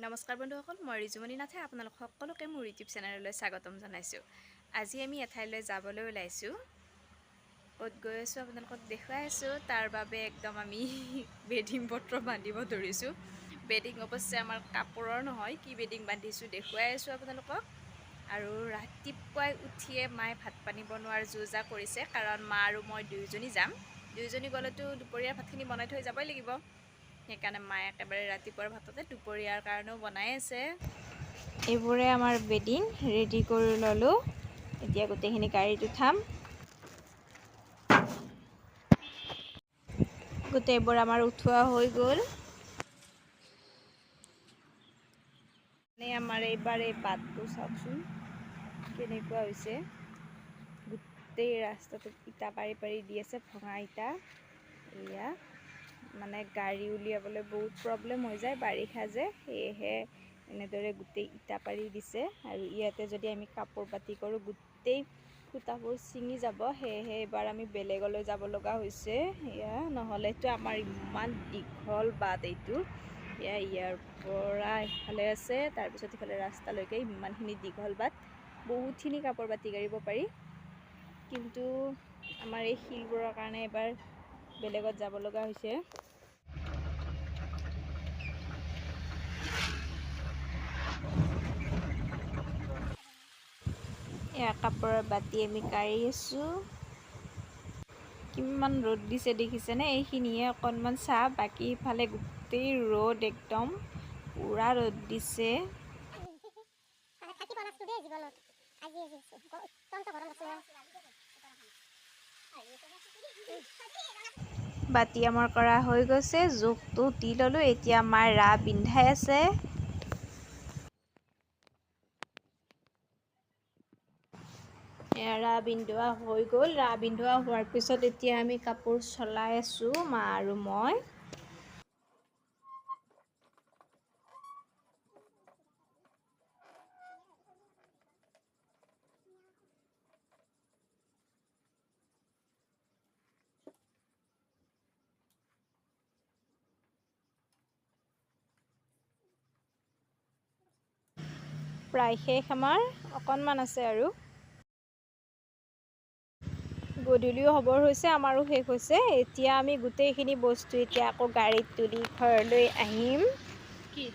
নমস্কাৰ বন্ধুসকল মই ৰিজুমণি নাথে আপোনালোক সকলোকে মোৰ ইউটিউব চেনেললৈ স্বাগতম জনাইছোঁ। আজি আমি এঠাইলৈ যাবলৈ ওলাইছোঁ। ক'ত গৈ আছোঁ আপোনালোকক দেখুৱাই আছোঁ। তাৰ বাবে একদম আমি বেডিং পত্ৰ বান্ধিব ধৰিছোঁ। বেডিং অৱশ্যে আমাৰ কাপোৰৰ নহয় কি বেডিং বান্ধিছোঁ দেখুৱাই আছোঁ আপোনালোকক। আৰু ৰাতিপুৱাই উঠিয়ে মায়ে ভাত পানী বনোৱাৰ যো জা কৰিছে কাৰণ মা আৰু মই দুয়োজনী যাম। দুয়োজনী গ'লেতো দুপৰীয়াৰ ভাতখিনি বনাই থৈ যাবই লাগিব। সেইকাৰণে মায়ে একেবাৰে ৰাতিপুৱাৰ ভাততে দুপৰীয়াৰ কাৰণেও বনাই আছে। এইবোৰে আমাৰ বেডিং ৰেডি কৰি ল'লোঁ। এতিয়া গোটেইখিনি গাড়ীত উঠাম। গোটেইবোৰ আমাৰ উঠোৱা হৈ গ'ল। মানে আমাৰ এইবাৰ এই বাটটো চাওকচোন কেনেকুৱা হৈছে। গোটেই ৰাস্তাটোত ইটা পাৰি পাৰি দি আছে ভঙা ইটা। এয়া। মানে গাড়ী উলিয়াবলৈ বহুত প্ৰব্লেম হৈ যায় বাৰিষা যে। সেয়েহে এনেদৰে গোটেই ইটা পাৰি দিছে আৰু ইয়াতে যদি আমি কাপোৰ পাতি কৰোঁ গোটেই সূতাবোৰ ছিঙি যাব। সেয়েহে এইবাৰ আমি বেলেগলৈ যাব লগা হৈছে। এয়া নহ'লেতো আমাৰ ইমান দীঘল বাট এইটো। এয়া ইয়াৰ পৰা ইফালে আছে তাৰপিছত ইফালে ৰাস্তালৈকে ইমানখিনি দীঘল বাট। বহুতখিনি কাপোৰ বাতি কাঢ়িব পাৰি। কিন্তু আমাৰ এই শিলবোৰৰ কাৰণে এবাৰ বেলেগত যাব লগা হৈছে। এয়া কাপোৰৰ বাতি আমি কাঢ়ি আছোঁ। কিমান ৰ'দ দিছে দেখিছেনে? এইখিনিয়ে অকণমান চাহ বাকী ইফালে গোটেই ৰ'দ একদম। পূৰা ৰ'দ দিছে। বাতি আমাৰ কৰা হৈ গৈছে। জোখটো দি ল'লোঁ। এতিয়া আমাৰ ৰা বিন্ধাই আছে। ৰা বিন্ধোৱা হৈ গ'ল। ৰা বিন্ধোৱা হোৱাৰ পিছত এতিয়া আমি কাপোৰ চলাই আছোঁ মা আৰু মই। প্ৰায় শেষ আমাৰ। অকণমান আছে আৰু। গধূলিও হ'বৰ হৈছে আমাৰো শেষ হৈছে। এতিয়া আমি গোটেইখিনি বস্তু এতিয়া আকৌ গাড়ীত তুলি ঘৰলৈ আহিম। কি?